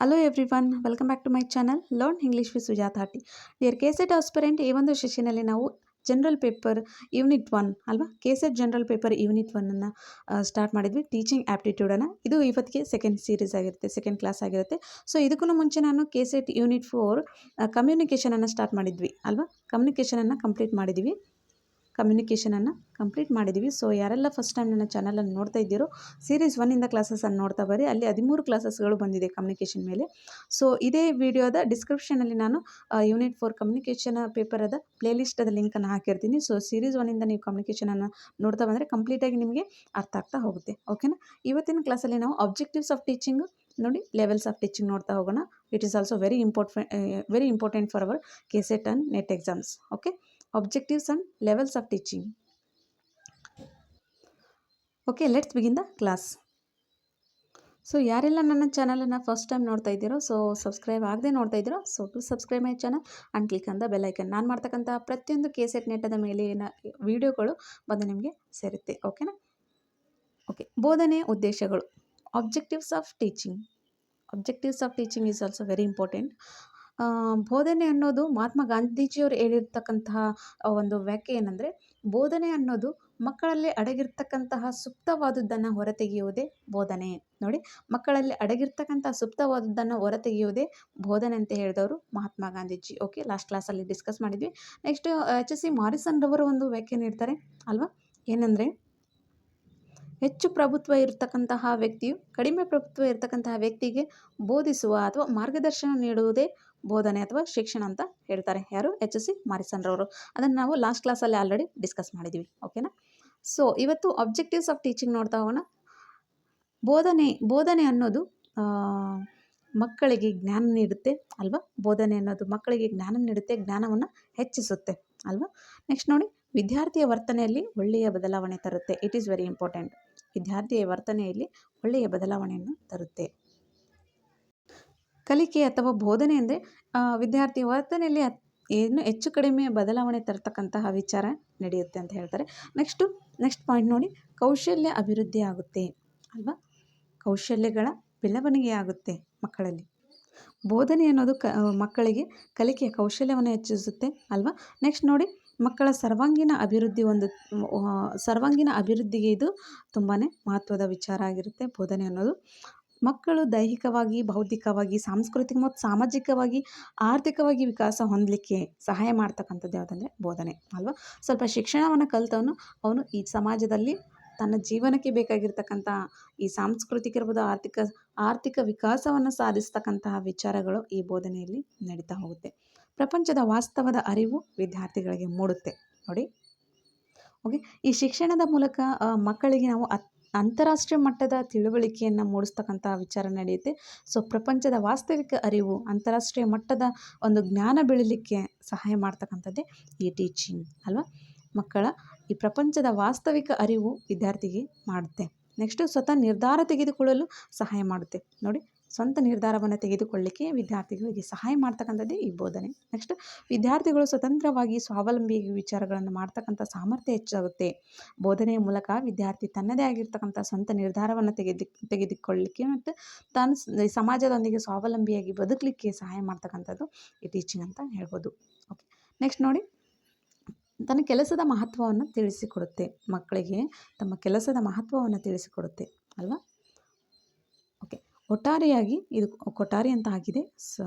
Hello everyone welcome back to my channel learn English V Sujata Hati dear KSET aspirant ಈ ಒಂದು ಸೆಷನಲ್ಲಿ ನಾವು general paper unit one ಅಲ್ವಾ? KSET general paper unit ಒನ್ನನ್ನು start ಮಾಡಿದ್ವಿ. Teaching ಆ್ಯಪ್ಟಿಟ್ಯೂಡನ್ನು ಇದು ಇವತ್ತಿಗೆ ಸೆಕೆಂಡ್ ಸೀರೀಸ್ ಆಗಿರುತ್ತೆ ಸೆಕೆಂಡ್ ಕ್ಲಾಸ್ ಆಗಿರುತ್ತೆ. ಸೊ ಇದಕ್ಕೂ ಮುಂಚೆ ನಾನು ಕೆಸೆಟ್ ಯೂನಿಟ್ ಫೋರ್ ಕಮ್ಯುನಿಕೇಷನನ್ನು ಸ್ಟಾರ್ಟ್ ಮಾಡಿದ್ವಿ, ಅಲ್ವಾ? ಕಮ್ಯುನಿಕೇಷನನ್ನು ಕಂಪ್ಲೀಟ್ ಮಾಡಿದ್ವಿ. ಕಮ್ಯುನಿಕೇಷನನ್ನು ಕಂಪ್ಲೀಟ್ ಮಾಡಿದ್ದೀವಿ ಸೊ ಯಾರೆಲ್ಲ ಫಸ್ಟ್ ಟೈಮ್ ನನ್ನ ಚಾನಲನ್ನು ನೋಡ್ತಾ ಇದ್ದೀರೋ ಸೀರೀಸ್ ಒನ್ನಿಂದ ಕ್ಲಾಸಸನ್ನು ನೋಡ್ತಾ ಬರ್ರಿ. ಅಲ್ಲಿ ಹದಿಮೂರು ಕ್ಲಾಸಸ್ಗಳು ಬಂದಿದೆ ಕಮ್ಯುನಿಕೇಷನ್ ಮೇಲೆ. ಸೊ ಇದೇ ವಿಡಿಯೋದ ಡಿಸ್ಕ್ರಿಪ್ಷನಲ್ಲಿ ನಾನು ಯೂನಿಟ್ ಫೋರ್ ಕಮ್ಯುನಿಕೇಷನ್ ಪೇಪರದ ಪ್ಲೇಲಿಸ್ಟದ ಲಿಂಕನ್ನು ಹಾಕಿರ್ತೀನಿ. ಸೊ ಸೀರೀಸ್ ಒನ್ನಿಂದ ನೀವು ಕಮ್ಯುನಿಕೇಷನನ್ನು ನೋಡ್ತಾ ಬಂದರೆ ಕಂಪ್ಲೀಟಾಗಿ ನಿಮಗೆ ಅರ್ಥ ಆಗ್ತಾ ಹೋಗುತ್ತೆ. ಓಕೆನಾ ಇವತ್ತಿನ ಕ್ಲಾಸಲ್ಲಿ ನಾವು ಆಬ್ಜೆಕ್ಟಿವ್ಸ್ ಆಫ್ ಟೀಚಿಂಗ್ ನೋಡಿ ಲೆವೆಲ್ಸ್ ಆಫ್ ಟೀಚಿಂಗ್ ನೋಡ್ತಾ ಹೋಗೋಣ. It is also very important very important for our KSET and NET exams okay objectives and levels of teaching. Okay let's begin the class so ಯಾರೆಲ್ಲ ನನ್ನ ಚಾನಲನ್ನು first time ನೋಡ್ತಾ ಇದ್ದೀರೋ so subscribe ಆಗದೆ ನೋಡ್ತಾ ಇದ್ದೀರೋ so to subscribe my channel and click the bell icon ನಾನು ಮಾಡ್ತಕ್ಕಂಥ ಪ್ರತಿಯೊಂದು ಕೇಸೆಟ್ ನೆಟ್ಟದ ಮೇಲಿನ ವೀಡಿಯೋಗಳು ಬಂದು ನಿಮಗೆ ಸೇರುತ್ತೆ ಓಕೆನಾ ಓಕೆ ಬೋಧನೆ ಉದ್ದೇಶಗಳು. Objectives of teaching objectives of teaching is also very important ಬೋಧನೆ ಅನ್ನೋದು ಮಹಾತ್ಮ ಗಾಂಧೀಜಿಯವರು ಹೇಳಿರ್ತಕ್ಕಂತಹ ಒಂದು ವ್ಯಾಖ್ಯೆ ಏನಂದರೆ, ಬೋಧನೆ ಅನ್ನೋದು ಮಕ್ಕಳಲ್ಲಿ ಅಡಗಿರ್ತಕ್ಕಂತಹ ಸುಪ್ತವಾದದ್ದನ್ನು ಹೊರತೆಗೆಯುವುದೇ ಬೋಧನೆ. ನೋಡಿ, ಮಕ್ಕಳಲ್ಲಿ ಅಡಗಿರ್ತಕ್ಕಂತಹ ಸುಪ್ತವಾದದ್ದನ್ನು ಹೊರತೆಗೆಯುವುದೇ ಬೋಧನೆ ಅಂತ ಹೇಳಿದವರು ಮಹಾತ್ಮ ಗಾಂಧೀಜಿ. ಓಕೆ ಲಾಸ್ಟ್ ಕ್ಲಾಸಲ್ಲಿ ಡಿಸ್ಕಸ್ ಮಾಡಿದ್ವಿ. Next H S C Morrison ರವರು ಒಂದು ವ್ಯಾಖ್ಯೆ ನೀಡ್ತಾರೆ, ಅಲ್ವಾ? ಏನಂದರೆ ಹೆಚ್ಚು ಪ್ರಭುತ್ವ ಇರತಕ್ಕಂತಹ ವ್ಯಕ್ತಿಯು, ಕಡಿಮೆ ಪ್ರಭುತ್ವ ಇರತಕ್ಕಂತಹ ವ್ಯಕ್ತಿಗೆ ಬೋಧಿಸುವ ಅಥವಾ ಮಾರ್ಗದರ್ಶನ ನೀಡುವುದೇ ಬೋಧನೆ ಅಥವಾ ಶಿಕ್ಷಣ ಅಂತ ಹೇಳ್ತಾರೆ. ಯಾರು? ಎಚ್ ಸಿ ಮಾರಿಸನ್ರವರು ಅದನ್ನು ನಾವು ಲಾಸ್ಟ್ ಕ್ಲಾಸಲ್ಲಿ ಆಲ್ರೆಡಿ ಡಿಸ್ಕಸ್ ಮಾಡಿದ್ದೀವಿ ಓಕೆನಾ ಸೊ ಇವತ್ತು ಅಬ್ಜೆಕ್ಟಿವ್ಸ್ ಆಫ್ ಟೀಚಿಂಗ್ ನೋಡ್ತಾ ಹೋಗೋಣ. ಬೋಧನೆ ಬೋಧನೆ ಅನ್ನೋದು ಮಕ್ಕಳಿಗೆ ಜ್ಞಾನ ನೀಡುತ್ತೆ ಅಲ್ವಾ? ಬೋಧನೆ ಅನ್ನೋದು ಮಕ್ಕಳಿಗೆ ಜ್ಞಾನ ನೀಡುತ್ತೆ, ಜ್ಞಾನವನ್ನು ಹೆಚ್ಚಿಸುತ್ತೆ ಅಲ್ವಾ? ನೆಕ್ಸ್ಟ್ ನೋಡಿ, ವಿದ್ಯಾರ್ಥಿಯ ವರ್ತನೆಯಲ್ಲಿ ಒಳ್ಳೆಯ ಬದಲಾವಣೆ ತರುತ್ತೆ. ಇಟ್ ಈಸ್ ವೆರಿ ಇಂಪಾರ್ಟೆಂಟ್ ವಿದ್ಯಾರ್ಥಿಯ ವರ್ತನೆಯಲ್ಲಿ ಒಳ್ಳೆಯ ಬದಲಾವಣೆಯನ್ನು ತರುತ್ತೆ. ಕಲಿಕೆ ಅಥವಾ ಬೋಧನೆ ಅಂದರೆ ವಿದ್ಯಾರ್ಥಿ ವರ್ತನೆಯಲ್ಲಿ ಏನು ಹೆಚ್ಚು ಕಡಿಮೆ ಬದಲಾವಣೆ ತರ್ತಕ್ಕಂತಹ ವಿಚಾರ ನಡೆಯುತ್ತೆ ಅಂತ ಹೇಳ್ತಾರೆ. ನೆಕ್ಸ್ಟು ನೆಕ್ಸ್ಟ್ ಪಾಯಿಂಟ್ ನೋಡಿ, ಕೌಶಲ್ಯ ಅಭಿವೃದ್ಧಿ ಆಗುತ್ತೆ ಅಲ್ವಾ? ಕೌಶಲ್ಯಗಳ ಬೆಳವಣಿಗೆ ಆಗುತ್ತೆ ಮಕ್ಕಳಲ್ಲಿ. ಬೋಧನೆ ಅನ್ನೋದು ಕ, ಮಕ್ಕಳಿಗೆ ಕಲಿಕೆಯ ಕೌಶಲ್ಯವನ್ನು ಹೆಚ್ಚಿಸುತ್ತೆ ಅಲ್ವಾ? ನೆಕ್ಸ್ಟ್ ನೋಡಿ ಮಕ್ಕಳ ಸರ್ವಾಂಗೀಣ ಅಭಿವೃದ್ಧಿ ಒಂದು ಸರ್ವಾಂಗೀಣ ಅಭಿವೃದ್ಧಿಗೆ ಇದು ತುಂಬಾ ಮಹತ್ವದ ವಿಚಾರ ಆಗಿರುತ್ತೆ ಬೋಧನೆ ಅನ್ನೋದು. ಮಕ್ಕಳು ದೈಹಿಕವಾಗಿ, ಬೌದ್ಧಿಕವಾಗಿ, ಸಾಂಸ್ಕೃತಿಕ ಮತ್ತು ಸಾಮಾಜಿಕವಾಗಿ, ಆರ್ಥಿಕವಾಗಿ ವಿಕಾಸ ಹೊಂದಲಿಕ್ಕೆ ಸಹಾಯ ಮಾಡ್ತಕ್ಕಂಥದ್ದು ಯಾವುದಂದರೆ ಬೋಧನೆ ಅಲ್ವಾ? ಸ್ವಲ್ಪ ಶಿಕ್ಷಣವನ್ನು ಕಲಿತವನು ಅವನು ಈ ಸಮಾಜದಲ್ಲಿ ತನ್ನ ಜೀವನಕ್ಕೆ ಬೇಕಾಗಿರ್ತಕ್ಕಂಥ ಈ ಸಾಂಸ್ಕೃತಿಕ ಇರ್ಬೋದು, ಆರ್ಥಿಕ ಆರ್ಥಿಕ ವಿಕಾಸವನ್ನು ಸಾಧಿಸ್ತಕ್ಕಂತಹ ವಿಚಾರಗಳು ಈ ಬೋಧನೆಯಲ್ಲಿ ನಡೀತಾ ಹೋಗುತ್ತೆ. ಪ್ರಪಂಚದ ವಾಸ್ತವದ ಅರಿವು ವಿದ್ಯಾರ್ಥಿಗಳಿಗೆ ಮೂಡುತ್ತೆ. ನೋಡಿ. ಓಕೆ. ಈ ಶಿಕ್ಷಣದ ಮೂಲಕ ಮಕ್ಕಳಿಗೆ ನಾವು ಅತ್, ಅಂತಾರಾಷ್ಟ್ರೀಯ ಮಟ್ಟದ ತಿಳುವಳಿಕೆಯನ್ನು ಮೂಡಿಸ್ತಕ್ಕಂಥ ವಿಚಾರ ನಡೆಯುತ್ತೆ. ಸೊ, ಪ್ರಪಂಚದ ವಾಸ್ತವಿಕ ಅರಿವು, ಅಂತಾರಾಷ್ಟ್ರೀಯ ಮಟ್ಟದ ಒಂದು ಜ್ಞಾನ ಬೆಳೀಲಿಕ್ಕೆ ಸಹಾಯ ಮಾಡ್ತಕ್ಕಂಥದ್ದೇ ಈ ಟೀಚಿಂಗ್, ಅಲ್ವಾ? ಮಕ್ಕಳ ಈ ಪ್ರಪಂಚದ ವಾಸ್ತವಿಕ ಅರಿವು ವಿದ್ಯಾರ್ಥಿಗೆ ಮಾಡುತ್ತೆ. ನೆಕ್ಸ್ಟು ಸ್ವತಃ ನಿರ್ಧಾರ ತೆಗೆದುಕೊಳ್ಳಲು ಸಹಾಯ ಮಾಡುತ್ತೆ. ನೋಡಿ. ಸ್ವಂತ ನಿರ್ಧಾರವನ್ನು ತೆಗೆದುಕೊಳ್ಳಿಕ್ಕೆ ವಿದ್ಯಾರ್ಥಿಗಳಿಗೆ ಸಹಾಯ ಮಾಡ್ತಕ್ಕಂಥದ್ದೇ ಈ ಬೋಧನೆ. ನೆಕ್ಸ್ಟ್ ವಿದ್ಯಾರ್ಥಿಗಳು ಸ್ವತಂತ್ರವಾಗಿ ಸ್ವಾವಲಂಬಿ ವಿಚಾರಗಳನ್ನು ಮಾಡ್ತಕ್ಕಂಥ ಸಾಮರ್ಥ್ಯ ಹೆಚ್ಚಾಗುತ್ತೆ. ಬೋಧನೆಯ ಮೂಲಕ ವಿದ್ಯಾರ್ಥಿ ತನ್ನದೇ ಆಗಿರ್ತಕ್ಕಂಥ ಸ್ವಂತ ನಿರ್ಧಾರವನ್ನು ತೆಗೆದು, ತೆಗೆದುಕೊಳ್ಳಿಕ್ಕೆ ಮತ್ತು ತಾನು ಸಮಾಜದೊಂದಿಗೆ ಸ್ವಾವಲಂಬಿಯಾಗಿ ಬದುಕಲಿಕ್ಕೆ ಸಹಾಯ ಮಾಡ್ತಕ್ಕಂಥದ್ದು ಈ ಟೀಚಿಂಗ್ ಅಂತ ಹೇಳ್ಬೋದು. ಓಕೆ ನೆಕ್ಸ್ಟ್ ನೋಡಿ, ತನ್ನ ಕೆಲಸದ ಮಹತ್ವವನ್ನು ತಿಳಿಸಿಕೊಡುತ್ತೆ. ಮಕ್ಕಳಿಗೆ ತಮ್ಮ ಕೆಲಸದ ಮಹತ್ವವನ್ನು ತಿಳಿಸಿಕೊಡುತ್ತೆ. ಅಲ್ವಾ? ಒಟ್ಟಾರೆಯಾಗಿ ಇದು ಕೊಠಾರಿ ಅಂತ ಆಗಿದೆ. ಸೊ,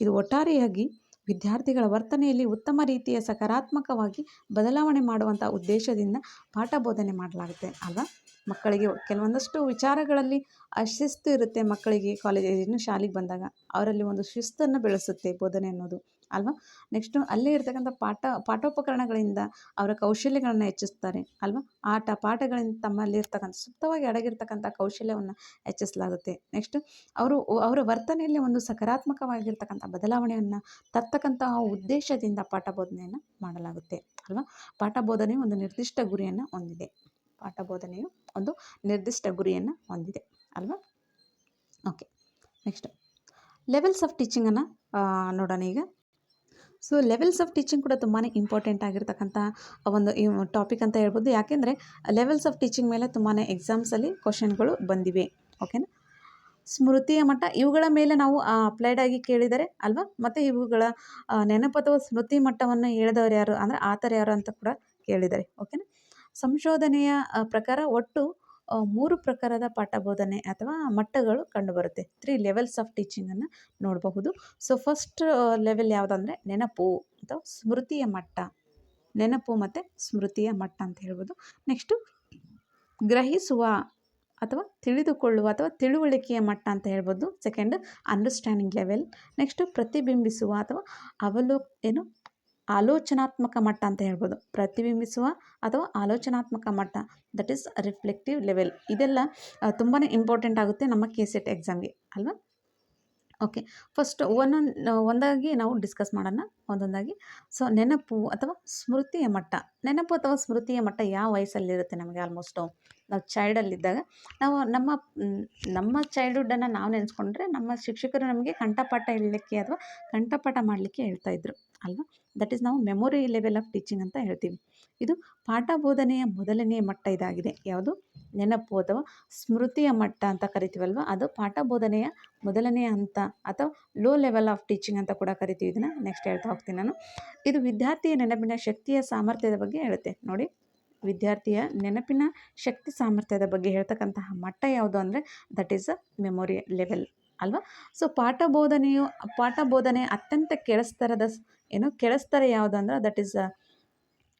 ಇದು ಒಟ್ಟಾರೆಯಾಗಿ ವಿದ್ಯಾರ್ಥಿಗಳ ವರ್ತನೆಯಲ್ಲಿ ಉತ್ತಮ ರೀತಿಯ ಸಕಾರಾತ್ಮಕವಾಗಿ ಬದಲಾವಣೆ ಮಾಡುವಂಥ ಉದ್ದೇಶದಿಂದ ಪಾಠ ಬೋಧನೆ ಮಾಡಲಾಗುತ್ತೆ ಅಲ್ವಾ? ಮಕ್ಕಳಿಗೆ ಕೆಲವೊಂದಷ್ಟು ವಿಚಾರಗಳಲ್ಲಿ ಅಶಿಸ್ತು ಇರುತ್ತೆ ಮಕ್ಕಳಿಗೆ ಕಾಲೇಜ್ ಶಾಲೆಗೆ ಬಂದಾಗ. ಅವರಲ್ಲಿ ಒಂದು ಶಿಸ್ತನ್ನು ಬೆಳೆಸುತ್ತೆ ಬೋಧನೆ ಅನ್ನೋದು. ಅಲ್ವಾ? ನೆಕ್ಸ್ಟು ಅಲ್ಲೇ ಇರ್ತಕ್ಕಂಥ ಪಾಠ, ಪಾಠೋಪಕರಣಗಳಿಂದ ಅವರ ಕೌಶಲ್ಯಗಳನ್ನು ಹೆಚ್ಚಿಸ್ತಾರೆ ಅಲ್ವಾ? ಆಟ ಪಾಠಗಳಿಂದ ತಮ್ಮಲ್ಲಿರ್ತಕ್ಕಂಥ ಸುಪ್ತವಾಗಿ ಅಡಗಿರ್ತಕ್ಕಂಥ ಕೌಶಲ್ಯವನ್ನು ಹೆಚ್ಚಿಸಲಾಗುತ್ತೆ. ನೆಕ್ಸ್ಟ್ ಅವರು, ಅವರ ವರ್ತನೆಯಲ್ಲಿ ಒಂದು ಸಕಾರಾತ್ಮಕವಾಗಿರ್ತಕ್ಕಂಥ ಬದಲಾವಣೆಯನ್ನು ತರ್ತಕ್ಕಂತಹ ಉದ್ದೇಶದಿಂದ ಪಾಠ ಬೋಧನೆಯನ್ನು ಮಾಡಲಾಗುತ್ತೆ ಅಲ್ವಾ? ಪಾಠ ಬೋಧನೆ ಒಂದು ನಿರ್ದಿಷ್ಟ ಗುರಿಯನ್ನು ಹೊಂದಿದೆ. ಪಾಠ ಬೋಧನೆಯು ಒಂದು ನಿರ್ದಿಷ್ಟ ಗುರಿಯನ್ನು ಹೊಂದಿದೆ ಅಲ್ವಾ? ಓಕೆ ನೆಕ್ಸ್ಟ್ ಲೆವೆಲ್ಸ್ ಆಫ್ ಟೀಚಿಂಗನ್ನು ನೋಡೋಣ ಈಗ. ಸೊ ಲೆವೆಲ್ಸ್ ಆಫ್ ಟೀಚಿಂಗ್ ಕೂಡ ತುಂಬಾ ಇಂಪಾರ್ಟೆಂಟ್ ಆಗಿರ್ತಕ್ಕಂಥ ಒಂದು ಟಾಪಿಕ್ ಅಂತ ಹೇಳ್ಬೋದು. ಯಾಕೆಂದರೆ ಲೆವೆಲ್ಸ್ ಆಫ್ ಟೀಚಿಂಗ್ ಮೇಲೆ ತುಂಬಾ ಎಕ್ಸಾಮ್ಸಲ್ಲಿ ಕ್ವಶನ್ಗಳು ಬಂದಿವೆ. ಓಕೆನಾ ಸ್ಮೃತಿಯ ಮಟ್ಟ ಇವುಗಳ ಮೇಲೆ ನಾವು ಅಪ್ಲೈಡ್ ಆಗಿ ಕೇಳಿದರೆ ಅಲ್ವಾ? ಮತ್ತು ಇವುಗಳ ನೆನಪು ಅಥವಾ ಸ್ಮೃತಿ ಮಟ್ಟವನ್ನು ಹೇಳಿದವರು ಯಾರು? ಅಂದರೆ ಆತರ ಯಾರು ಅಂತ ಕೂಡ ಕೇಳಿದ್ದಾರೆ ಓಕೆನಾ ಸಂಶೋಧನೆಯ ಪ್ರಕಾರ ಒಟ್ಟು ಮೂರು ಪ್ರಕಾರದ ಪಾಠ ಬೋಧನೆ ಅಥವಾ ಮಟ್ಟಗಳು ಕಂಡುಬರುತ್ತೆ. ತ್ರೀ ಲೆವೆಲ್ಸ್ ಆಫ್ ಟೀಚಿಂಗನ್ನು ನೋಡಬಹುದು. ಸೊ ಫಸ್ಟ್ ಲೆವೆಲ್ ಯಾವುದಂದ್ರೆ ನೆನಪು ಅಥವಾ ಸ್ಮೃತಿಯ ಮಟ್ಟ. ನೆನಪು ಮತ್ತು ಸ್ಮೃತಿಯ ಮಟ್ಟ ಅಂತ ಹೇಳ್ಬೋದು. ನೆಕ್ಸ್ಟು ಗ್ರಹಿಸುವ ಅಥವಾ ತಿಳಿದುಕೊಳ್ಳುವ ಅಥವಾ ತಿಳುವಳಿಕೆಯ ಮಟ್ಟ ಅಂತ ಹೇಳ್ಬೋದು. ಸೆಕೆಂಡ್ ಅಂಡರ್ಸ್ಟ್ಯಾಂಡಿಂಗ್ ಲೆವೆಲ್ ನೆಕ್ಸ್ಟು ಪ್ರತಿಬಿಂಬಿಸುವ ಅಥವಾ ಅವಲೋಕ್ ಏನು? ಆಲೋಚನಾತ್ಮಕ ಮಟ್ಟ ಅಂತ ಹೇಳ್ಬೋದು. ಪ್ರತಿಬಿಂಬಿಸುವ ಅಥವಾ ಆಲೋಚನಾತ್ಮಕ ಮಟ್ಟ ದಟ್ ಈಸ್ ರಿಫ್ಲೆಕ್ಟಿವ್ ಲೆವೆಲ್ ಇದೆಲ್ಲ ತುಂಬಾ ಇಂಪಾರ್ಟೆಂಟ್ ಆಗುತ್ತೆ ನಮ್ಮ ಕೆ ಸೆಟ್ ಎಕ್ಸಾಮ್ಗೆ ಅಲ್ವಾ? ಓಕೆ ಫಸ್ಟ್ ಒಂದೊಂದು, ಒಂದಾಗಿ ನಾವು ಡಿಸ್ಕಸ್ ಮಾಡೋಣ. ಒಂದೊಂದಾಗಿ. ಸೊ ನೆನಪು ಅಥವಾ ಸ್ಮೃತಿಯ ಮಟ್ಟ. ನೆನಪು ಅಥವಾ ಸ್ಮೃತಿಯ ಮಟ್ಟ ಯಾವ ವಯಸ್ಸಲ್ಲಿರುತ್ತೆ ನಮಗೆ ಆಲ್ಮೋಸ್ಟು ನಾವು ಚೈಲ್ಡಲ್ಲಿದ್ದಾಗ ನಾವು ನಮ್ಮ ನಮ್ಮ ಚೈಲ್ಡ್ಹುಡ್ಡನ್ನು ನಾವು ನೆನೆಸ್ಕೊಂಡ್ರೆ ನಮ್ಮ ಶಿಕ್ಷಕರು ನಮಗೆ ಕಂಠಪಾಠ ಹೇಳಲಿಕ್ಕೆ ಅಥವಾ ಕಂಠಪಾಠ ಮಾಡಲಿಕ್ಕೆ ಹೇಳ್ತಾ ಇದ್ರು, ಅಲ್ವಾ? ದಟ್ ಈಸ್ ನಾವು ಮೆಮೊರಿ ಲೆವೆಲ್ ಆಫ್ ಟೀಚಿಂಗ್ ಅಂತ ಹೇಳ್ತೀವಿ. ಇದು ಪಾಠ ಬೋಧನೆಯ ಮೊದಲನೆಯ ಮಟ್ಟ ಇದಾಗಿದೆ. ಯಾವುದು? ನೆನಪು ಅಥವಾ ಸ್ಮೃತಿಯ ಮಟ್ಟ ಅಂತ ಕರಿತೀವಲ್ವ? ಅದು ಪಾಠ ಬೋಧನೆಯ ಮೊದಲನೆಯ ಹಂತ ಅಥವಾ ಲೋ ಲೆವೆಲ್ ಆಫ್ ಟೀಚಿಂಗ್ ಅಂತ ಕೂಡ ಕರಿತೀವಿ. ಇದನ್ನು ನೆಕ್ಸ್ಟ್ ಹೇಳ್ತಾ ಹೋಗ್ತೀನಿ ನಾನು. ಇದು ವಿದ್ಯಾರ್ಥಿಯ ನೆನಪಿನ ಶಕ್ತಿಯ ಸಾಮರ್ಥ್ಯದ ಬಗ್ಗೆ ಹೇಳುತ್ತೆ. ನೋಡಿ. ವಿದ್ಯಾರ್ಥಿಯ ನೆನಪಿನ ಶಕ್ತಿ ಸಾಮರ್ಥ್ಯದ ಬಗ್ಗೆ ಹೇಳ್ತಕ್ಕಂತಹ ಮಟ್ಟ ಯಾವುದು ಅಂದರೆ that is a memory level ಅಲ್ವಾ? ಸೊ ಪಾಠ ಬೋಧನೆಯು, ಪಾಠ ಬೋಧನೆ ಅತ್ಯಂತ ಕೆಳಸ್ತರದ ಏನು ಕೆಳಸ್ತರ ಯಾವುದು ಅಂದ್ರೆ ದಟ್ ಈಸ್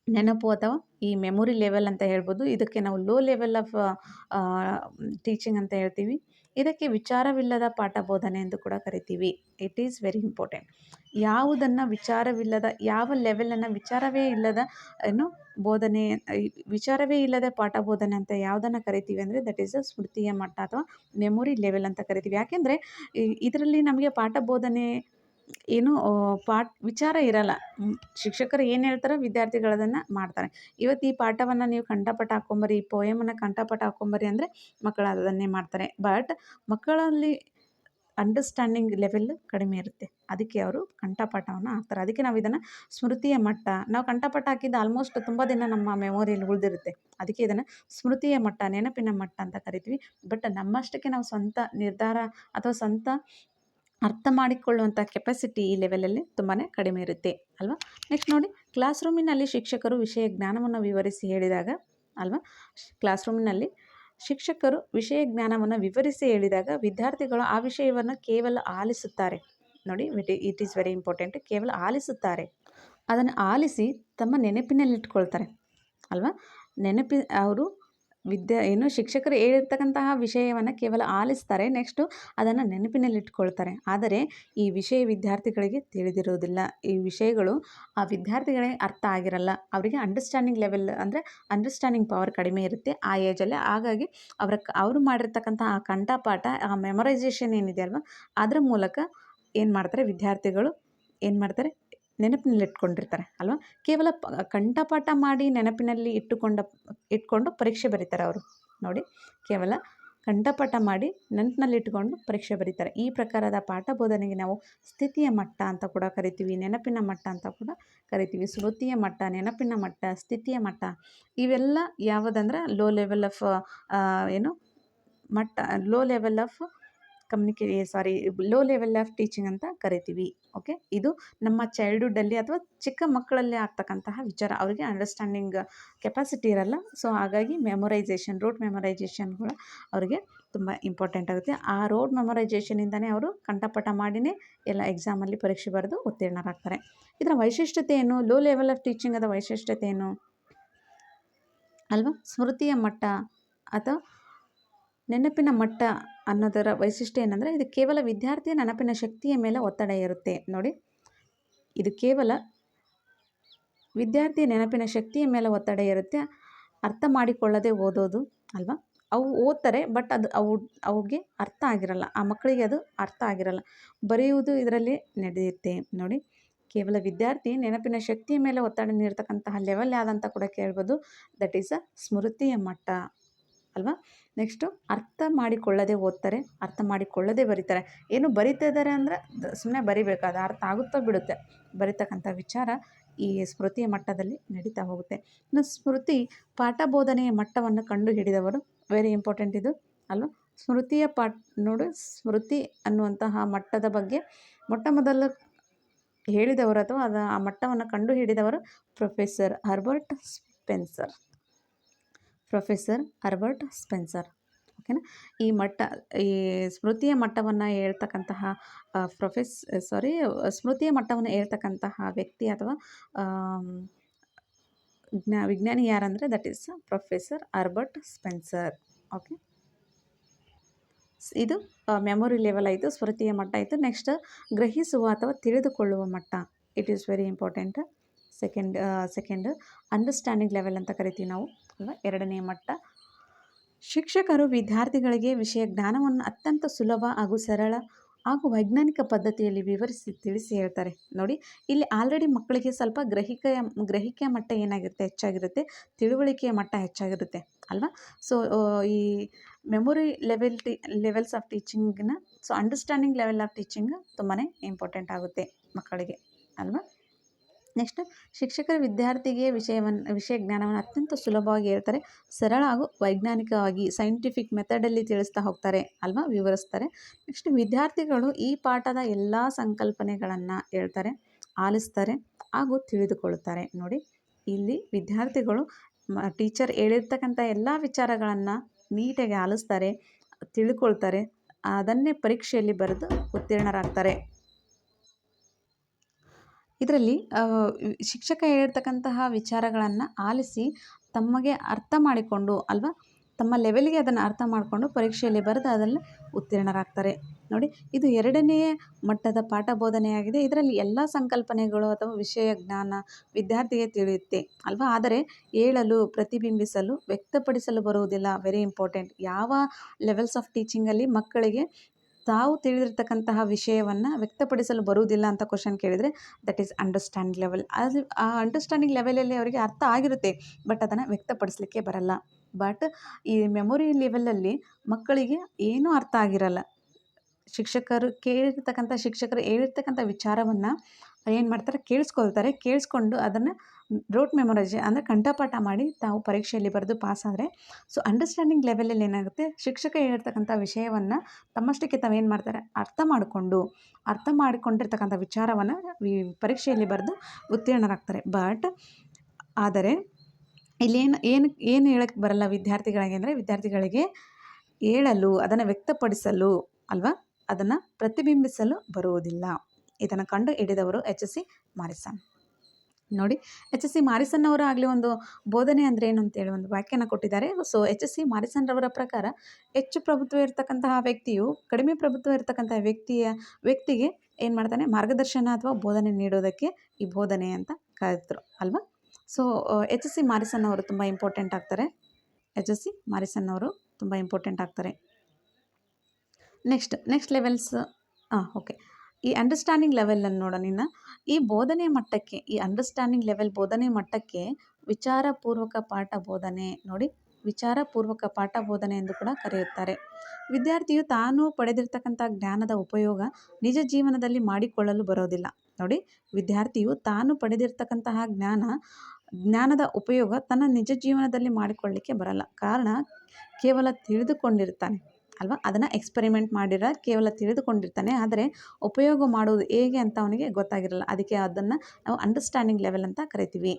ನೆನಪು ಅಥವಾ ಈ ಮೆಮೊರಿ ಲೆವೆಲ್ ಅಂತ ಹೇಳ್ಬೋದು. ಇದಕ್ಕೆ ನಾವು ಲೋ ಲೆವೆಲ್ ಆಫ್ ಟೀಚಿಂಗ್ ಅಂತ ಹೇಳ್ತೀವಿ. ಇದಕ್ಕೆ ವಿಚಾರವಿಲ್ಲದ ಪಾಠ ಬೋಧನೆ ಎಂದು ಕೂಡ ಕರಿತೀವಿ. ಇಟ್ ಈಸ್ ವೆರಿ ಇಂಪಾರ್ಟೆಂಟ್ ಯಾವುದನ್ನು ವಿಚಾರವಿಲ್ಲದ, ಯಾವ ಲೆವೆಲನ್ನು ವಿಚಾರವೇ ಇಲ್ಲದ, ಏನು ಬೋಧನೆ ವಿಚಾರವೇ ಇಲ್ಲದ ಪಾಠ ಬೋಧನೆ ಅಂತ ಯಾವುದನ್ನು ಕರಿತೀವಿ ಅಂದರೆ ದಟ್ ಈಸ್ ಅ ಸ್ಮೃತಿಯ ಮಟ್ಟ ಅಥವಾ ಮೆಮೊರಿ ಲೆವೆಲ್ ಅಂತ ಕರಿತೀವಿ. ಯಾಕೆಂದರೆ ಇದರಲ್ಲಿ ನಮಗೆ ಪಾಠ ಬೋಧನೆ ಏನು ಪಾಠ ವಿಚಾರ ಇರಲ್ಲ. ಶಿಕ್ಷಕರು ಏನು ಹೇಳ್ತಾರೋ ವಿದ್ಯಾರ್ಥಿಗಳು ಅದನ್ನು ಮಾಡ್ತಾರೆ. ಇವತ್ತು ಈ ಪಾಠವನ್ನು ನೀವು ಕಂಠಪಾಠ ಹಾಕ್ಕೊಂಬರಿ ಈ ಪೋಯಮನ್ನು ಕಂಠಪಾಠ ಹಾಕ್ಕೊಂಬರಿ ಅಂದರೆ ಮಕ್ಕಳು ಅದನ್ನೇ ಮಾಡ್ತಾರೆ. ಬಟ್ ಮಕ್ಕಳಲ್ಲಿ ಅಂಡರ್ಸ್ಟ್ಯಾಂಡಿಂಗ್ ಲೆವೆಲ್ ಕಡಿಮೆ ಇರುತ್ತೆ. ಅದಕ್ಕೆ ಅವರು ಕಂಠಪಾಠವನ್ನು ಹಾಕ್ತಾರೆ. ಅದಕ್ಕೆ ನಾವು ಇದನ್ನು ಸ್ಮೃತಿಯ ಮಟ್ಟ, ನಾವು ಕಂಠಪಾಠ ಹಾಕಿದ್ದು ಆಲ್ಮೋಸ್ಟ್ ತುಂಬ ದಿನ ನಮ್ಮ ಮೆಮೊರಿಯಲ್ಲಿ ಉಳಿದಿರುತ್ತೆ. ಅದಕ್ಕೆ ಇದನ್ನು ಸ್ಮೃತಿಯ ಮಟ್ಟ, ನೆನಪಿನ ಮಟ್ಟ ಅಂತ ಕರಿತೀವಿ. ಬಟ್ ನಮ್ಮಷ್ಟಕ್ಕೆ ನಾವು ಸ್ವಂತ ನಿರ್ಧಾರ ಅಥವಾ ಸ್ವಂತ ಅರ್ಥ ಮಾಡಿಕೊಳ್ಳುವಂಥ ಕೆಪಾಸಿಟಿ ಈ ಲೆವೆಲಲ್ಲಿ ತುಂಬಾ ಕಡಿಮೆ ಇರುತ್ತೆ, ಅಲ್ವಾ? ನೆಕ್ಸ್ಟ್ ನೋಡಿ ಕ್ಲಾಸ್ ರೂಮಿನಲ್ಲಿ ಶಿಕ್ಷಕರು ವಿಷಯ ಜ್ಞಾನವನ್ನು ವಿವರಿಸಿ ಹೇಳಿದಾಗ, ಅಲ್ವಾ? ಕ್ಲಾಸ್ ರೂಮಿನಲ್ಲಿ ಶಿಕ್ಷಕರು ವಿಷಯ ಜ್ಞಾನವನ್ನು ವಿವರಿಸಿ ಹೇಳಿದಾಗ ವಿದ್ಯಾರ್ಥಿಗಳು ಆ ವಿಷಯವನ್ನು ಕೇವಲ ಆಲಿಸುತ್ತಾರೆ. ನೋಡಿ ಇಟ್ ಈಸ್ ವೆರಿ ಇಂಪಾರ್ಟೆಂಟ್ ಕೇವಲ ಆಲಿಸುತ್ತಾರೆ. ಅದನ್ನು ಆಲಿಸಿ ತಮ್ಮ ನೆನಪಿನಲ್ಲಿಟ್ಕೊಳ್ತಾರೆ, ಅಲ್ವಾ? ನೆನಪಿ, ಅವರು ವಿದ್ಯಾ ಏನು ಶಿಕ್ಷಕರು ಹೇಳಿರ್ತಕ್ಕಂತಹ ವಿಷಯವನ್ನು ಕೇವಲ ಆಲಿಸ್ತಾರೆ, ನೆಕ್ಸ್ಟು ಅದನ್ನು ನೆನಪಿನಲ್ಲಿಟ್ಕೊಳ್ತಾರೆ. ಆದರೆ ಈ ವಿಷಯ ವಿದ್ಯಾರ್ಥಿಗಳಿಗೆ ತಿಳಿದಿರೋದಿಲ್ಲ ಈ ವಿಷಯಗಳು ಆ ವಿದ್ಯಾರ್ಥಿಗಳಿಗೆ ಅರ್ಥ ಆಗಿರಲ್ಲ. ಅವರಿಗೆ ಅಂಡರ್ಸ್ಟ್ಯಾಂಡಿಂಗ್ ಲೆವೆಲ್ ಅಂದರೆ ಅಂಡರ್ಸ್ಟ್ಯಾಂಡಿಂಗ್ ಪವರ್ ಕಡಿಮೆ ಇರುತ್ತೆ. ಆ ಏಜಲ್ಲಿ ಹಾಗಾಗಿ ಅವರ ಅವರು ಮಾಡಿರ್ತಕ್ಕಂಥ ಆ ಕಂಠಪಾಠ, ಆ ಮೆಮೊರೈಸೇಷನ್ ಏನಿದೆ ಅಲ್ವಾ, ಅದರ ಮೂಲಕ ಏನು ಮಾಡ್ತಾರೆ ವಿದ್ಯಾರ್ಥಿಗಳು ಏನು ಮಾಡ್ತಾರೆ ನೆನಪಿನಲ್ಲಿ ಇಟ್ಕೊಂಡಿರ್ತಾರೆ ಅಲ್ವಾ? ಕೇವಲ ಕಂಠಪಾಠ ಮಾಡಿ ನೆನಪಿನಲ್ಲಿ ಇಟ್ಟುಕೊಂಡ, ಇಟ್ಕೊಂಡು ಪರೀಕ್ಷೆ ಬರೀತಾರೆ ಅವರು. ನೋಡಿ, ಕೇವಲ ಕಂಠಪಾಠ ಮಾಡಿ ನೆನಪಿನಲ್ಲಿ ಇಟ್ಕೊಂಡು ಪರೀಕ್ಷೆ ಬರೀತಾರೆ. ಈ ಪ್ರಕಾರದ ಪಾಠ ಬೋಧನೆಗೆ ನಾವು ಸ್ಥಿತಿಯ ಮಟ್ಟ ಅಂತ ಕೂಡ ಕರಿತೀವಿ, ನೆನಪಿನ ಮಟ್ಟ ಅಂತ ಕೂಡ ಕರಿತೀವಿ. ಸ್ಮೃತಿಯ ಮಟ್ಟ, ನೆನಪಿನ ಮಟ್ಟ, ಸ್ಥಿತಿಯ ಮಟ್ಟ, ಇವೆಲ್ಲ ಯಾವುದಂದ್ರೆ ಲೋ ಲೆವೆಲ್ ಆಫ್ ಏನು, ಮಟ್ಟ low level of ಕಮ್ಯುನಿಕೇ, sorry low level of teaching ಅಂತ ಕರಿತೀವಿ ಓಕೆ ಇದು ನಮ್ಮ ಚೈಲ್ಡ್ಹುಡ್ಡಲ್ಲಿ ಅಥವಾ ಚಿಕ್ಕ ಮಕ್ಕಳಲ್ಲಿ ಆಗ್ತಕ್ಕಂತಹ ವಿಚಾರ. ಅವರಿಗೆ ಅಂಡರ್ಸ್ಟ್ಯಾಂಡಿಂಗ್ ಕೆಪಾಸಿಟಿ ಇರಲ್ಲ. ಸೊ ಹಾಗಾಗಿ ಮೆಮೊರೈಸೇಷನ್ ರೋಡ್ ಕೂಡ ಅವರಿಗೆ ತುಂಬ ಇಂಪಾರ್ಟೆಂಟ್ ಆಗುತ್ತೆ. ಆ ರೋಡ್ ಮೆಮೊರೈಸೇಷನಿಂದನೇ ಅವರು ಕಂಠಪಟ ಮಾಡಿನೇ ಎಲ್ಲ ಎಕ್ಸಾಮಲ್ಲಿ ಪರೀಕ್ಷೆ ಬರೆದು ಉತ್ತೀರ್ಣರಾಗ್ತಾರೆ. ಇದರ ವೈಶಿಷ್ಟ್ಯತೆ ಏನು? ಲೋ ಲೆವೆಲ್ ಆಫ್ ಟೀಚಿಂಗ್ ಅದ ವೈಶಿಷ್ಟ್ಯತೆ ಏನು? ಅಲ್ವಾ? ಸ್ಮೃತಿಯ ಮಟ್ಟ ಅಥವಾ ನೆನಪಿನ ಮಟ್ಟ ಅನ್ನೋದರ ವೈಶಿಷ್ಟ್ಯ ಏನಂದರೆ, ಇದು ಕೇವಲ ವಿದ್ಯಾರ್ಥಿಯ ನೆನಪಿನ ಶಕ್ತಿಯ ಮೇಲೆ ಒತ್ತಡ ಇರುತ್ತೆ ನೋಡಿ, ಇದು ಕೇವಲ ವಿದ್ಯಾರ್ಥಿಯ ನೆನಪಿನ ಶಕ್ತಿಯ ಮೇಲೆ ಒತ್ತಡ ಇರುತ್ತೆ ಅರ್ಥ ಮಾಡಿಕೊಳ್ಳದೆ ಓದೋದು ಅಲ್ವಾ? ಅವು ಓದ್ತಾರೆ, ಬಟ್ ಅದು ಅವು, ಅವುಗೆ ಅರ್ಥ ಆಗಿರಲ್ಲ. ಆ ಮಕ್ಕಳಿಗೆ ಅದು ಅರ್ಥ ಆಗಿರಲ್ಲ. ಬರೆಯುವುದು ಇದರಲ್ಲಿ ನಡೆಯುತ್ತೆ. ನೋಡಿ, ಕೇವಲ ವಿದ್ಯಾರ್ಥಿ ನೆನಪಿನ ಶಕ್ತಿಯ ಮೇಲೆ ಒತ್ತಡ ನೀಡ್ತಕ್ಕಂತಹ ಲೆವೆಲ್ ಯಾವುದಂತ ಕೂಡ ಕೇಳ್ಬೋದು. ದಟ್ ಈಸ್ ಅ ಸ್ಮೃತಿಯ ಮಟ್ಟ. ಅಲ್ವಾ? ನೆಕ್ಸ್ಟು ಅರ್ಥ ಮಾಡಿಕೊಳ್ಳದೆ ಓದ್ತಾರೆ, ಅರ್ಥ ಮಾಡಿಕೊಳ್ಳದೆ ಬರೀತಾರೆ. ಏನು ಬರಿತಾ ಇದ್ದಾರೆ ಅಂದರೆ ಸುಮ್ಮನೆ ಬರಿಬೇಕು, ಅದು ಅರ್ಥ ಆಗುತ್ತೋ ಬಿಡುತ್ತೆ. ಬರಿತಕ್ಕಂಥ ವಿಚಾರ ಈ ಸ್ಮೃತಿಯ ಮಟ್ಟದಲ್ಲಿ ನಡೀತಾ ಹೋಗುತ್ತೆ. ಇನ್ನು ಸ್ಮೃತಿ ಪಾಠ ಬೋಧನೆಯ ಮಟ್ಟವನ್ನು ಕಂಡು ಹಿಡಿದವರು ವೆರಿ ಇಂಪಾರ್ಟೆಂಟ್ ಇದು, ಅಲ್ವಾ? ಸ್ಮೃತಿಯ ಪಾಠ, ನೋಡು, ಸ್ಮೃತಿ ಅನ್ನುವಂತಹ ಮಟ್ಟದ ಬಗ್ಗೆ ಮೊಟ್ಟ ಮೊದಲು ಹೇಳಿದವರು ಅಥವಾ ಅದು ಆ ಮಟ್ಟವನ್ನು ಕಂಡು ಹಿಡಿದವರು professor Herbert Spencer professor Herbert Spencer. ಓಕೆನಾ? ಈ ಮಟ್ಟ, ಈ ಸ್ಮೃತಿಯ ಮಟ್ಟವನ್ನು ಹೇಳ್ತಕ್ಕಂತಹ ಪ್ರೊಫೆಸ್, ಸಾರಿ, ಸ್ಮೃತಿಯ ಮಟ್ಟವನ್ನು ಹೇಳ್ತಕ್ಕಂತಹ ವ್ಯಕ್ತಿ ಅಥವಾ ಜ್ಞಾ, ವಿಜ್ಞಾನಿ ಯಾರಂದರೆ that is professor Herbert Spencer. Okay? ಇದು ಮೆಮೊರಿ ಲೆವೆಲ್ ಆಯಿತು, ಸ್ಮೃತಿಯ ಮಟ್ಟ ಆಯಿತು ನೆಕ್ಸ್ಟ್ ಗ್ರಹಿಸುವ ಅಥವಾ ತಿಳಿದುಕೊಳ್ಳುವ ಮಟ್ಟ. It is very important second second understanding level ಅಂತ ಕರಿತೀವಿ ನಾವು. ಅಲ್ವಾ? ಎರಡನೇ ಮಟ್ಟ. ಶಿಕ್ಷಕರು ವಿದ್ಯಾರ್ಥಿಗಳಿಗೆ ವಿಷಯ ಜ್ಞಾನವನ್ನು ಅತ್ಯಂತ ಸುಲಭ ಹಾಗೂ ಸರಳ ಹಾಗೂ ವೈಜ್ಞಾನಿಕ ಪದ್ಧತಿಯಲ್ಲಿ ವಿವರಿಸಿ ತಿಳಿಸಿ ಹೇಳ್ತಾರೆ. ನೋಡಿ, ಇಲ್ಲಿ ಆಲ್ರೆಡಿ ಮಕ್ಕಳಿಗೆ ಸ್ವಲ್ಪ ಗ್ರಹಿಕೆಯ ಗ್ರಹಿಕೆಯ ಮಟ್ಟ ಏನಾಗಿರುತ್ತೆ? ಹೆಚ್ಚಾಗಿರುತ್ತೆ. ತಿಳುವಳಿಕೆಯ ಮಟ್ಟ ಹೆಚ್ಚಾಗಿರುತ್ತೆ. ಅಲ್ವಾ? ಸೊ ಈ ಮೆಮೊರಿ ಲೆವೆಲ್ ಟಿ levels of ಟೀಚಿಂಗ್ನ so understanding level of teaching ತುಂಬಾ ಇಂಪಾರ್ಟೆಂಟ್ ಆಗುತ್ತೆ ಮಕ್ಕಳಿಗೆ. ಅಲ್ವಾ? ನೆಕ್ಸ್ಟ್ ಶಿಕ್ಷಕರು ವಿದ್ಯಾರ್ಥಿಗೆ ವಿಷಯವನ್ನು ವಿಷಯ ಜ್ಞಾನವನ್ನು ಅತ್ಯಂತ ಸುಲಭವಾಗಿ ಹೇಳ್ತಾರೆ. ಸರಳ ಹಾಗೂ ವೈಜ್ಞಾನಿಕವಾಗಿ ಸೈಂಟಿಫಿಕ್ ಮೆಥಡಲ್ಲಿ ತಿಳಿಸ್ತಾ ಹೋಗ್ತಾರೆ ಅಲ್ವಾ? ವಿವರಿಸ್ತಾರೆ. ನೆಕ್ಸ್ಟ್ ವಿದ್ಯಾರ್ಥಿಗಳು ಈ ಪಾಠದ ಎಲ್ಲ ಸಂಕಲ್ಪನೆಗಳನ್ನು ಹೇಳ್ತಾರೆ, ಆಲಿಸ್ತಾರೆ ಹಾಗೂ ತಿಳಿದುಕೊಳ್ಳುತ್ತಾರೆ. ನೋಡಿ, ಇಲ್ಲಿ ವಿದ್ಯಾರ್ಥಿಗಳು ಟೀಚರ್ ಹೇಳಿರ್ತಕ್ಕಂಥ ಎಲ್ಲ ವಿಚಾರಗಳನ್ನು ನೀಟಾಗಿ ಆಲಿಸ್ತಾರೆ, ತಿಳ್ಕೊಳ್ತಾರೆ, ಅದನ್ನೇ ಪರೀಕ್ಷೆಯಲ್ಲಿ ಬರೆದು ಉತ್ತೀರ್ಣರಾಗ್ತಾರೆ. ಇದರಲ್ಲಿ ಶಿಕ್ಷಕ ಹೇಳಿರ್ತಕ್ಕಂತಹ ವಿಚಾರಗಳನ್ನು ಆಲಿಸಿ ತಮಗೆ ಅರ್ಥ ಮಾಡಿಕೊಂಡು ಅಲ್ವಾ, ತಮ್ಮ ಲೆವೆಲ್ಗೆ ಅದನ್ನು ಅರ್ಥ ಮಾಡಿಕೊಂಡು ಪರೀಕ್ಷೆಯಲ್ಲಿ ಬರೆದು ಅದರಲ್ಲಿ ಉತ್ತೀರ್ಣರಾಗ್ತಾರೆ. ನೋಡಿ, ಇದು ಎರಡನೆಯ ಮಟ್ಟದ ಪಾಠ ಬೋಧನೆಯಾಗಿದೆ. ಇದರಲ್ಲಿ ಎಲ್ಲ ಸಂಕಲ್ಪನೆಗಳು ಅಥವಾ ವಿಷಯ ಜ್ಞಾನ ವಿದ್ಯಾರ್ಥಿಗೆ ತಿಳಿಯುತ್ತೆ ಅಲ್ವಾ? ಆದರೆ ಹೇಳಲು ಪ್ರತಿಬಿಂಬಿಸಲು, ವ್ಯಕ್ತಪಡಿಸಲು ಬರುವುದಿಲ್ಲ. ವೆರಿ ಇಂಪಾರ್ಟೆಂಟ್ ಯಾವ ಲೆವೆಲ್ಸ್ ಆಫ್ ಟೀಚಿಂಗಲ್ಲಿ ಮಕ್ಕಳಿಗೆ ತಾವು ತಿಳಿದಿರ್ತಕ್ಕಂತಹ ವಿಷಯವನ್ನು ವ್ಯಕ್ತಪಡಿಸಲು ಬರುವುದಿಲ್ಲ ಅಂತ ಕ್ವಶನ್ ಕೇಳಿದರೆ ದಟ್ ಈಸ್ ಅಂಡರ್ಸ್ಟ್ಯಾಂಡಿಂಗ್ ಲೆವೆಲ್ ಅದು ಆ ಅಂಡರ್ಸ್ಟ್ಯಾಂಡಿಂಗ್ ಲೆವೆಲಲ್ಲಿ ಅವರಿಗೆ ಅರ್ಥ ಆಗಿರುತ್ತೆ ಬಟ್ ಅದನ್ನು ವ್ಯಕ್ತಪಡಿಸಲಿಕ್ಕೆ ಬರಲ್ಲ. ಬಟ್ ಈ ಮೆಮೊರಿ ಲೆವೆಲಲ್ಲಿ ಮಕ್ಕಳಿಗೆ ಏನೂ ಅರ್ಥ ಆಗಿರಲ್ಲ. ಶಿಕ್ಷಕರು ಕೇಳಿರ್ತಕ್ಕಂಥ ಶಿಕ್ಷಕರು ಹೇಳಿರ್ತಕ್ಕಂಥ ವಿಚಾರವನ್ನು ಏನು ಮಾಡ್ತಾರೆ? ಕೇಳಿಸ್ಕೊಳ್ತಾರೆ. ಕೇಳಿಸ್ಕೊಂಡು ಅದನ್ನು ರೋಟ್ ಮೆಮೊರೈಜ್ ಅಂದರೆ ಕಂಠಪಾಠ ಮಾಡಿ ತಾವು ಪರೀಕ್ಷೆಯಲ್ಲಿ ಬರೆದು ಪಾಸಾದರೆ ಸೊ ಅಂಡರ್ಸ್ಟ್ಯಾಂಡಿಂಗ್ ಲೆವೆಲಲ್ಲಿ ಏನಾಗುತ್ತೆ? ಶಿಕ್ಷಕ ಹೇಳಿರ್ತಕ್ಕಂಥ ವಿಷಯವನ್ನು ತಮ್ಮಷ್ಟಕ್ಕೆ ತಾವೇನು ಮಾಡ್ತಾರೆ? ಅರ್ಥ ಮಾಡಿಕೊಂಡು, ಅರ್ಥ ಮಾಡಿಕೊಂಡಿರ್ತಕ್ಕಂಥ ವಿಚಾರವನ್ನು ಪರೀಕ್ಷೆಯಲ್ಲಿ ಬರೆದು ಉತ್ತೀರ್ಣರಾಗ್ತಾರೆ. ಬಟ್ ಆದರೆ ಇಲ್ಲೇನು ಏನು ಏನು ಹೇಳಕ್ಕೆ ಬರಲ್ಲ ವಿದ್ಯಾರ್ಥಿಗಳಿಗೆ ಅಂದರೆ, ವಿದ್ಯಾರ್ಥಿಗಳಿಗೆ ಹೇಳಲು, ಅದನ್ನು ವ್ಯಕ್ತಪಡಿಸಲು ಅಲ್ವಾ? ಅದನ್ನು ಪ್ರತಿಬಿಂಬಿಸಲು ಬರುವುದಿಲ್ಲ. ಇದನ್ನು ಕಂಡು ಹಿಡಿದವರು ಎಚ್ ಎಸ್ ಸಿ ಮಾರಿಸನ್. ನೋಡಿ, ಎಚ್ ಎಸ್ ಸಿ ಮಾರಿಸನ್ ಅವರು ಆಗಲಿ ಒಂದು ಬೋಧನೆ ಅಂದರೆ ಏನು ಅಂತೇಳಿ ಒಂದು ವ್ಯಾಖ್ಯಾನ ಕೊಟ್ಟಿದ್ದಾರೆ. So H S C Morrison ರವರ ಪ್ರಕಾರ ಹೆಚ್ಚು ಪ್ರಭುತ್ವ ಇರತಕ್ಕಂತಹ ವ್ಯಕ್ತಿಯು, ಕಡಿಮೆ ಪ್ರಭುತ್ವ ಇರತಕ್ಕಂತಹ ವ್ಯಕ್ತಿಯ, ವ್ಯಕ್ತಿಗೆ ಏನು ಮಾಡ್ತಾನೆ? ಮಾರ್ಗದರ್ಶನ ಅಥವಾ ಬೋಧನೆ ನೀಡೋದಕ್ಕೆ ಈ ಬೋಧನೆ ಅಂತ ಕರೆದ್ರು, ಅಲ್ವಾ? So H S C Morrison ಅವರು ತುಂಬ ಇಂಪಾರ್ಟೆಂಟ್ ಆಗ್ತಾರೆ. ಎಚ್ ಎಸ್ ಸಿ ಮಾರಿಸನ್ ಅವರು ತುಂಬ ಇಂಪಾರ್ಟೆಂಟ್ ಆಗ್ತಾರೆ. ನೆಕ್ಸ್ಟ್ ನೆಕ್ಸ್ಟ್ ಲೆವೆಲ್ಸ್ ಹಾಂ ಓಕೆ ಈ ಅಂಡರ್ಸ್ಟ್ಯಾಂಡಿಂಗ್ ಲೆವೆಲನ್ನು ನೋಡೋಣ ಇನ್ನು ಈ ಬೋಧನೆ ಮಟ್ಟಕ್ಕೆ, ಈ ಅಂಡರ್ಸ್ಟ್ಯಾಂಡಿಂಗ್ ಲೆವೆಲ್ ಬೋಧನೆ ಮಟ್ಟಕ್ಕೆ ವಿಚಾರಪೂರ್ವಕ ಪಾಠ ಬೋಧನೆ ನೋಡಿ, ವಿಚಾರಪೂರ್ವಕ ಪಾಠ ಬೋಧನೆ ಎಂದು ಕೂಡ ಕರೆಯುತ್ತಾರೆ. ವಿದ್ಯಾರ್ಥಿಯು ತಾನು ಪಡೆದಿರ್ತಕ್ಕಂಥ ಜ್ಞಾನದ ಉಪಯೋಗ ನಿಜ ಜೀವನದಲ್ಲಿ ಮಾಡಿಕೊಳ್ಳಲು ಬರೋದಿಲ್ಲ. ನೋಡಿ, ವಿದ್ಯಾರ್ಥಿಯು ತಾನು ಪಡೆದಿರ್ತಕ್ಕಂತಹ ಜ್ಞಾನ, ಜ್ಞಾನದ ಉಪಯೋಗ ತನ್ನ ನಿಜ ಜೀವನದಲ್ಲಿ ಮಾಡಿಕೊಳ್ಳಲಿಕ್ಕೆ ಬರಲ್ಲ. ಕಾರಣ ಕೇವಲ ತಿಳಿದುಕೊಂಡಿರ್ತಾನೆ. ಅಲ್ವಾ? ಅದನ್ನು ಎಕ್ಸ್ಪರಿಮೆಂಟ್ ಮಾಡಿರೋ ಕೇವಲ ತಿಳಿದುಕೊಂಡಿರ್ತಾನೆ. ಆದರೆ ಉಪಯೋಗ ಮಾಡೋದು ಹೇಗೆ ಅಂತ ಅವನಿಗೆ ಗೊತ್ತಾಗಿರಲ್ಲ. ಅದಕ್ಕೆ ಅದನ್ನು ನಾವು ಅಂಡರ್ಸ್ಟ್ಯಾಂಡಿಂಗ್ ಲೆವೆಲ್ ಅಂತ ಕರಿತೀವಿ.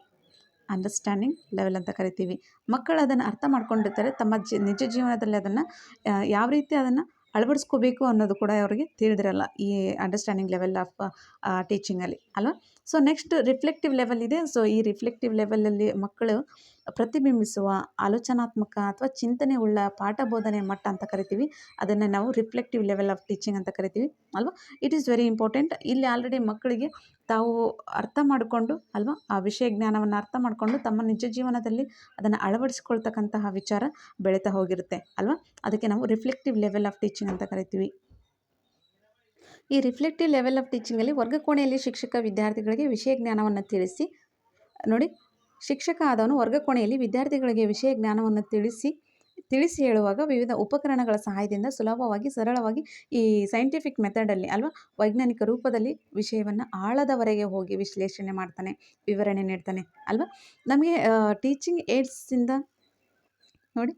ಅಂಡರ್ಸ್ಟ್ಯಾಂಡಿಂಗ್ ಲೆವೆಲ್ ಅಂತ ಕರಿತೀವಿ. ಮಕ್ಕಳು ಅದನ್ನು ಅರ್ಥ ಮಾಡ್ಕೊಂಡಿರ್ತಾರೆ. ತಮ್ಮ ಜಿ, ನಿಜ ಜೀವನದಲ್ಲಿ ಅದನ್ನು ಯಾವ ರೀತಿ ಅದನ್ನು ಅಳವಡಿಸ್ಕೋಬೇಕು ಅನ್ನೋದು ಕೂಡ ಅವರಿಗೆ ತಿಳಿದಿರಲ್ಲ ಈ ಅಂಡರ್ಸ್ಟ್ಯಾಂಡಿಂಗ್ ಲೆವೆಲ್ ಆಫ್ ಟೀಚಿಂಗಲ್ಲಿ ಅಲ್ವಾ? ಸೊ ನೆಕ್ಸ್ಟ್ ರಿಫ್ಲೆಕ್ಟಿವ್ ಲೆವೆಲ್ ಇದೆ. ಸೊ ಈ ರಿಫ್ಲೆಕ್ಟಿವ್ ಲೆವೆಲಲ್ಲಿ ಮಕ್ಕಳು ಪ್ರತಿಬಿಂಬಿಸುವ ಆಲೋಚನಾತ್ಮಕ ಅಥವಾ ಚಿಂತನೆ ಉಳ್ಳ ಪಾಠ ಬೋಧನೆ ಮಟ್ಟ ಅಂತ ಕರಿತೀವಿ. ಅದನ್ನು ನಾವು ರಿಫ್ಲೆಕ್ಟಿವ್ ಲೆವೆಲ್ ಆಫ್ ಟೀಚಿಂಗ್ ಅಂತ ಕರಿತೀವಿ, ಅಲ್ವಾ? ಇಟ್ ಈಸ್ ವೆರಿ ಇಂಪಾರ್ಟೆಂಟ್ ಇಲ್ಲಿ ಆಲ್ರೆಡಿ ಮಕ್ಕಳಿಗೆ ತಾವು ಅರ್ಥ ಮಾಡಿಕೊಂಡು, ಅಲ್ವಾ? ಆ ವಿಷಯ ಜ್ಞಾನವನ್ನು ಅರ್ಥ ಮಾಡಿಕೊಂಡು ತಮ್ಮ ನಿಜ ಜೀವನದಲ್ಲಿ ಅದನ್ನು ಅಳವಡಿಸ್ಕೊಳ್ತಕ್ಕಂತಹ ವಿಚಾರ ಬೆಳೀತಾ ಹೋಗಿರುತ್ತೆ, ಅಲ್ವಾ? ಅದಕ್ಕೆ ನಾವು ರಿಫ್ಲೆಕ್ಟಿವ್ ಲೆವೆಲ್ ಆಫ್ ಟೀಚಿಂಗ್ ಅಂತ ಕರಿತೀವಿ. ಈ ರಿಫ್ಲೆಕ್ಟಿವ್ ಲೆವೆಲ್ ಆಫ್ ಟೀಚಿಂಗಲ್ಲಿ ವರ್ಗಕೋಣೆಯಲ್ಲಿ ಶಿಕ್ಷಕ ವಿದ್ಯಾರ್ಥಿಗಳಿಗೆ ವಿಷಯ ಜ್ಞಾನವನ್ನು ತಿಳಿಸಿ, ನೋಡಿ, ಶಿಕ್ಷಕ ಆದವನು ವರ್ಗಕೋಣೆಯಲ್ಲಿ ವಿದ್ಯಾರ್ಥಿಗಳಿಗೆ ವಿಷಯ ಜ್ಞಾನವನ್ನು ತಿಳಿಸಿ ತಿಳಿಸಿ ಹೇಳುವಾಗ ವಿವಿಧ ಉಪಕರಣಗಳ ಸಹಾಯದಿಂದ ಸುಲಭವಾಗಿ, ಸರಳವಾಗಿ ಈ ಸೈಂಟಿಫಿಕ್ ಮೆಥಡಲ್ಲಿ ಅಲ್ವಾ, ವೈಜ್ಞಾನಿಕ ರೂಪದಲ್ಲಿ ವಿಷಯವನ್ನು ಆಳದವರೆಗೆ ಹೋಗಿ ವಿಶ್ಲೇಷಣೆ ಮಾಡ್ತಾನೆ, ವಿವರಣೆ ನೀಡ್ತಾನೆ ಅಲ್ವಾ. ನಮಗೆ ಟೀಚಿಂಗ್ ಏಡ್ಸಿಂದ ನೋಡಿ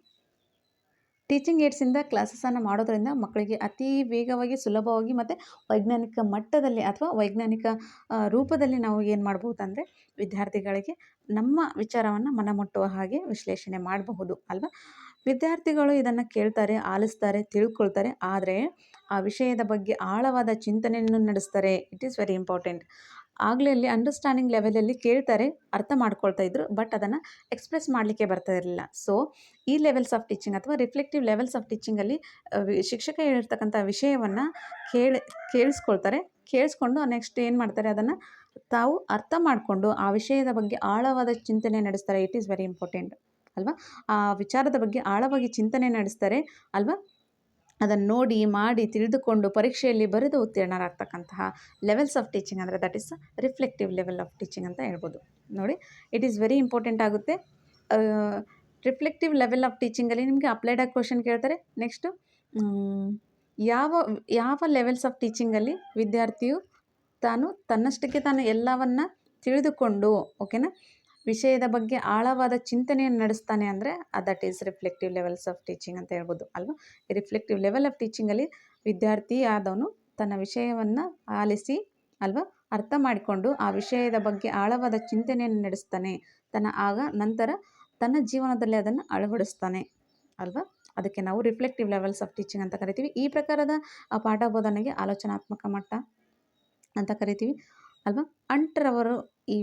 ಟೀಚಿಂಗ್ ಏಡ್ಸಿಂದ ಕ್ಲಾಸಸನ್ನು ಮಾಡೋದರಿಂದ ಮಕ್ಕಳಿಗೆ ಅತಿ ವೇಗವಾಗಿ ಸುಲಭವಾಗಿ ಮತ್ತು ವೈಜ್ಞಾನಿಕ ಮಟ್ಟದಲ್ಲಿ ಅಥವಾ ವೈಜ್ಞಾನಿಕ ರೂಪದಲ್ಲಿ ನಾವು ಏನು ಮಾಡ್ಬೋದು ಅಂದರೆ ವಿದ್ಯಾರ್ಥಿಗಳಿಗೆ ನಮ್ಮ ವಿಚಾರವನ್ನು ಮನಮುಟ್ಟುವ ಹಾಗೆ ವಿಶ್ಲೇಷಣೆ ಮಾಡಬಹುದು ಅಲ್ವಾ? ವಿದ್ಯಾರ್ಥಿಗಳು ಇದನ್ನು ಕೇಳ್ತಾರೆ, ಆಲಿಸ್ತಾರೆ, ತಿಳ್ಕೊಳ್ತಾರೆ, ಆದರೆ ಆ ವಿಷಯದ ಬಗ್ಗೆ ಆಳವಾದ ಚಿಂತನೆಯನ್ನು ನಡೆಸ್ತಾರೆ. ಇಟ್ ಈಸ್ ವೆರಿ ಇಂಪಾರ್ಟೆಂಟ್ ಆಗಲೇ ಅಲ್ಲಿ ಅಂಡರ್ಸ್ಟ್ಯಾಂಡಿಂಗ್ ಲೆವೆಲಲ್ಲಿ ಕೇಳ್ತಾರೆ, ಅರ್ಥ ಮಾಡ್ಕೊಳ್ತಾ ಇದ್ರು ಬಟ್ ಅದನ್ನು ಎಕ್ಸ್ಪ್ರೆಸ್ ಮಾಡಲಿಕ್ಕೆ ಬರ್ತಾ ಇರಲಿಲ್ಲ. ಸೊ ಈ ಲೆವೆಲ್ಸ್ ಆಫ್ ಟೀಚಿಂಗ್ ಅಥವಾ ರಿಫ್ಲೆಕ್ಟಿವ್ ಲೆವೆಲ್ಸ್ ಆಫ್ ಟೀಚಿಂಗಲ್ಲಿ ಶಿಕ್ಷಕ ಹೇಳಿರ್ತಕ್ಕಂಥ ವಿಷಯವನ್ನು ಕೇಳಿ, ಕೇಳಿಸ್ಕೊಳ್ತಾರೆ. ಕೇಳಿಸ್ಕೊಂಡು ನೆಕ್ಸ್ಟ್ ಏನು ಮಾಡ್ತಾರೆ, ಅದನ್ನು ತಾವು ಅರ್ಥ ಮಾಡಿಕೊಂಡು ಆ ವಿಷಯದ ಬಗ್ಗೆ ಆಳವಾದ ಚಿಂತನೆ ನಡೆಸ್ತಾರೆ. ಇಟ್ ಈಸ್ ವೆರಿ ಇಂಪಾರ್ಟೆಂಟ್ ಅಲ್ವಾ? ಆ ವಿಚಾರದ ಬಗ್ಗೆ ಆಳವಾಗಿ ಚಿಂತನೆ ನಡೆಸ್ತಾರೆ. ಅಲ್ವಾ? ಅದನ್ನು ನೋಡಿ, ಮಾಡಿ, ತಿಳಿದುಕೊಂಡು ಪರೀಕ್ಷೆಯಲ್ಲಿ ಬರೆದು ಉತ್ತೀರ್ಣರಾಗ್ತಕ್ಕಂತಹ ಲೆವೆಲ್ಸ್ ಆಫ್ ಟೀಚಿಂಗ್ ಅಂದರೆ that is reflective level of teaching ಅಂತ ಹೇಳ್ಬೋದು. ನೋಡಿ ಇಟ್ ಈಸ್ ವೆರಿ ಇಂಪಾರ್ಟೆಂಟ್ ಆಗುತ್ತೆ. ರಿಫ್ಲೆಕ್ಟಿವ್ ಲೆವೆಲ್ ಆಫ್ ಟೀಚಿಂಗಲ್ಲಿ ನಿಮಗೆ ಅಪ್ಲೈಡ್ ಆಗಿ ಕ್ವಶನ್ ಕೇಳ್ತಾರೆ. ನೆಕ್ಸ್ಟು ಯಾವ ಯಾವ ಲೆವೆಲ್ಸ್ ಆಫ್ ಟೀಚಿಂಗಲ್ಲಿ ವಿದ್ಯಾರ್ಥಿಯು ತಾನು ತನ್ನಷ್ಟಕ್ಕೆ ತಾನು ಎಲ್ಲವನ್ನು ತಿಳಿದುಕೊಂಡು ಓಕೆನಾ ವಿಷಯದ ಬಗ್ಗೆ ಆಳವಾದ ಚಿಂತನೆಯನ್ನು ನಡೆಸ್ತಾನೆ ಅಂದರೆ that is reflective levels of teaching ಅಂತ ಹೇಳ್ಬೋದು ಅಲ್ವಾ? ಈ ರಿಫ್ಲೆಕ್ಟಿವ್ ಲೆವೆಲ್ ಆಫ್ ಟೀಚಿಂಗಲ್ಲಿ ವಿದ್ಯಾರ್ಥಿ ಆದವನು ತನ್ನ ವಿಷಯವನ್ನು ಆಲಿಸಿ, ಅಲ್ವಾ? ಅರ್ಥ ಮಾಡಿಕೊಂಡು ಆ ವಿಷಯದ ಬಗ್ಗೆ ಆಳವಾದ ಚಿಂತನೆಯನ್ನು ನಡೆಸ್ತಾನೆ. ತನ್ನ ಆಗ ನಂತರ ತನ್ನ ಜೀವನದಲ್ಲಿ ಅದನ್ನು ಅಳವಡಿಸ್ತಾನೆ, ಅಲ್ವಾ? ಅದಕ್ಕೆ ನಾವು ರಿಫ್ಲೆಕ್ಟಿವ್ ಲೆವೆಲ್ಸ್ ಆಫ್ ಟೀಚಿಂಗ್ ಅಂತ ಕರಿತೀವಿ. ಈ ಪ್ರಕಾರದ ಪಾಠ ಬೋಧನೆಗೆ ಆಲೋಚನಾತ್ಮಕ ಮಟ್ಟ ಅಂತ ಕರಿತೀವಿ, ಅಲ್ವಾ? ಅಂಟ್ರವರು ಈ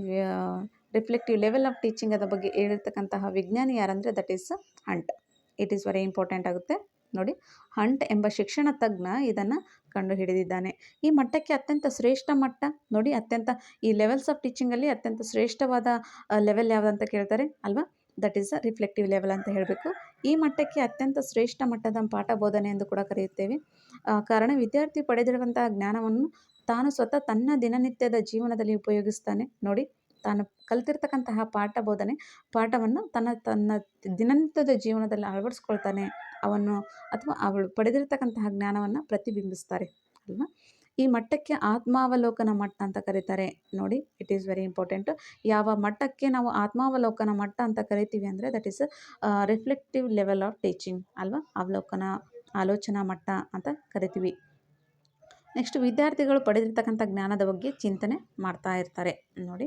ರಿಫ್ಲೆಕ್ಟಿವ್ ಲೆವೆಲ್ ಆಫ್ ಟೀಚಿಂಗ್ ಅದ ಬಗ್ಗೆ ಹೇಳಿರ್ತಕ್ಕಂತಹ ವಿಜ್ಞಾನಿ ಯಾರಂದರೆ that is Hunt. It is very important ಆಗುತ್ತೆ. ನೋಡಿ, ಹಂಟ್ ಎಂಬ ಶಿಕ್ಷಣ ತಜ್ಞ ಇದನ್ನು ಕಂಡು ಹಿಡಿದಿದ್ದಾನೆ ಈ ಮಟ್ಟಕ್ಕೆ ಅತ್ಯಂತ ಶ್ರೇಷ್ಠ ಮಟ್ಟ, ನೋಡಿ, ಅತ್ಯಂತ ಈ ಲೆವೆಲ್ಸ್ ಆಫ್ ಟೀಚಿಂಗಲ್ಲಿ ಅತ್ಯಂತ ಶ್ರೇಷ್ಠವಾದ ಲೆವೆಲ್ ಯಾವುದಂತ ಕೇಳ್ತಾರೆ ಅಲ್ವಾ? That is uh reflective level ಅಂತ ಹೇಳಬೇಕು. ಈ ಮಟ್ಟಕ್ಕೆ ಅತ್ಯಂತ ಶ್ರೇಷ್ಠ ಮಟ್ಟದ ಪಾಠ ಬೋಧನೆ ಎಂದು ಕೂಡ ಕರೆಯುತ್ತೇವೆ. ಕಾರಣ ವಿದ್ಯಾರ್ಥಿ ಪಡೆದಿರುವಂತಹ ಜ್ಞಾನವನ್ನು ತಾನು ಸ್ವತಃ ತನ್ನ ದಿನನಿತ್ಯದ ಜೀವನದಲ್ಲಿ ಉಪಯೋಗಿಸ್ತಾನೆ. ನೋಡಿ ತಾನು ಕಲ್ತಿರ್ತಕ್ಕಂತಹ ಪಾಠ ಬೋಧನೆ, ಪಾಠವನ್ನು ತನ್ನ ತನ್ನ ದಿನನಿತ್ಯದ ಜೀವನದಲ್ಲಿ ಅಳವಡಿಸ್ಕೊಳ್ತಾನೆ ಅವನು ಅಥವಾ ಅವಳು ಪಡೆದಿರ್ತಕ್ಕಂತಹ ಜ್ಞಾನವನ್ನು ಪ್ರತಿಬಿಂಬಿಸ್ತಾರೆ, ಅಲ್ವಾ? ಈ ಮಟ್ಟಕ್ಕೆ ಆತ್ಮಾವಲೋಕನ ಮಟ್ಟ ಅಂತ ಕರೀತಾರೆ. ನೋಡಿ ಇಟ್ ಈಸ್ ವೆರಿ ಇಂಪಾರ್ಟೆಂಟ್ ಯಾವ ಮಟ್ಟಕ್ಕೆ ನಾವು ಆತ್ಮಾವಲೋಕನ ಮಟ್ಟ ಅಂತ ಕರಿತೀವಿ ಅಂದರೆ that is reflective level of teaching ಅಲ್ವಾ? ಅವಲೋಕನ, ಆಲೋಚನಾ ಮಟ್ಟ ಅಂತ ಕರಿತೀವಿ. ನೆಕ್ಸ್ಟ್ ವಿದ್ಯಾರ್ಥಿಗಳು ಪಡೆದಿರ್ತಕ್ಕಂಥ ಜ್ಞಾನದ ಬಗ್ಗೆ ಚಿಂತನೆ ಮಾಡ್ತಾ ಇರ್ತಾರೆ. ನೋಡಿ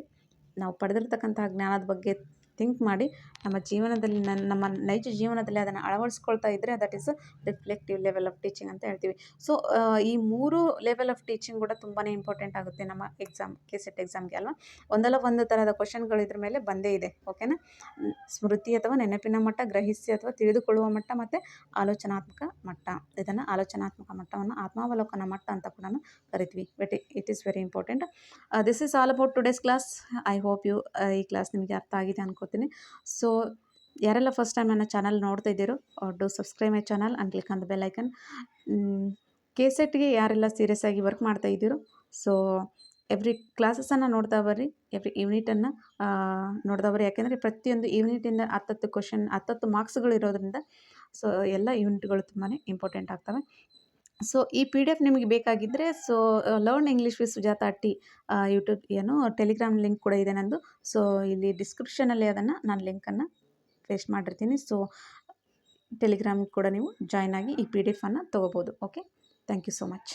ನಾವು ಪಡೆದಿರ್ತಕ್ಕಂತಹ ಜ್ಞಾನದ ಬಗ್ಗೆ ಥಿಂಕ್ ಮಾಡಿ ನಮ್ಮ ಜೀವನದಲ್ಲಿ ನನ್ನ ನಮ್ಮ ನೈಜ ಜೀವನದಲ್ಲಿ ಅದನ್ನು ಅಳವಡಿಸ್ಕೊಳ್ತಾ ಇದ್ದರೆ that is reflective level of teaching ಅಂತ ಹೇಳ್ತೀವಿ. ಸೊ ಈ ಮೂರು ಲೆವೆಲ್ ಆಫ್ ಟೀಚಿಂಗ್ ಕೂಡ ತುಂಬಾ ಇಂಪಾರ್ಟೆಂಟ್ ಆಗುತ್ತೆ ನಮ್ಮ ಎಕ್ಸಾಮ್ ಕೆ ಸೆಟ್ ಎಕ್ಸಾಮ್ಗೆ ಅಲ್ವಾ? ಒಂದಲ್ಲ ಒಂದು ಥರದ ಕ್ವಶನ್ಗಳು ಇದ್ರ ಮೇಲೆ ಬಂದೇ ಇದೆ ಓಕೆನಾ ಸ್ಮೃತಿ ಅಥವಾ ನೆನಪಿನ ಮಟ್ಟ, ಗ್ರಹಿಸಿ ಅಥವಾ ತಿಳಿದುಕೊಳ್ಳುವ ಮಟ್ಟ ಮತ್ತು ಆಲೋಚನಾತ್ಮಕ ಮಟ್ಟ. ಇದನ್ನು ಆಲೋಚನಾತ್ಮಕ ಮಟ್ಟವನ್ನು, ಆತ್ಮಾವಲೋಕನ ಮಟ್ಟ ಅಂತ ಕೂಡ ಕರಿತೀವಿ. But it is very important this is all about today's class I hope you ಈ ಕ್ಲಾಸ್ ನಿಮಗೆ ಅರ್ಥ ಆಗಿದೆ ಅನ್ಕೋ ಮಾಡ್ಕೋತೀನಿ ಸೊ ಯಾರೆಲ್ಲ ಫಸ್ಟ್ ಟೈಮ್ ನನ್ನ ಚಾನಲ್ ನೋಡ್ತಾ ಇದ್ದೀರೋ do subscribe my channel and click on the bell icon K ಸೆಟ್ಗೆ ಯಾರೆಲ್ಲ ಸೀರಿಯಸ್ ಆಗಿ ವರ್ಕ್ ಮಾಡ್ತಾ ಇದ್ದೀರೋ ಸೊ ಎವ್ರಿ ಕ್ಲಾಸಸನ್ನು ನೋಡ್ತಾ ಬರ್ರಿ ಎವ್ರಿ ಯೂನಿಟನ್ನು ನೋಡ್ತಾ ಬರ್ರಿ. ಯಾಕೆಂದರೆ ಪ್ರತಿಯೊಂದು ಯೂನಿಟಿಂದ ಹತ್ತತ್ತು ಕ್ವಶನ್ ಹತ್ತತ್ತು ಮಾರ್ಕ್ಸ್ಗಳು ಇರೋದ್ರಿಂದ ಸೊ ಎಲ್ಲ ಯೂನಿಟ್ಗಳು ತುಂಬಾ ಇಂಪಾರ್ಟೆಂಟ್ ಆಗ್ತವೆ. ಸೊ, ಈ ಪಿ ಡಿ ಎಫ್ ನಿಮಗೆ ಬೇಕಾಗಿದ್ದರೆ so learn English with Sujatha T YouTube ಏನು, ಟೆಲಿಗ್ರಾಮ್ ಲಿಂಕ್ ಕೂಡ ಇದೆ ನಂದು. ಸೊ, ಇಲ್ಲಿ ಡಿಸ್ಕ್ರಿಪ್ಷನಲ್ಲಿ ಅದನ್ನು ನಾನು ಲಿಂಕನ್ನು ಪೇಸ್ಟ್ ಮಾಡಿರ್ತೀನಿ. ಸೊ, ಟೆಲಿಗ್ರಾಮ್ ಕೂಡ ನೀವು ಜಾಯ್ನ್ ಆಗಿ ಈ ಪಿ ಡಿ ಎಫನ್ನು ತೊಗೋಬೋದು. Okay? Thank you so much.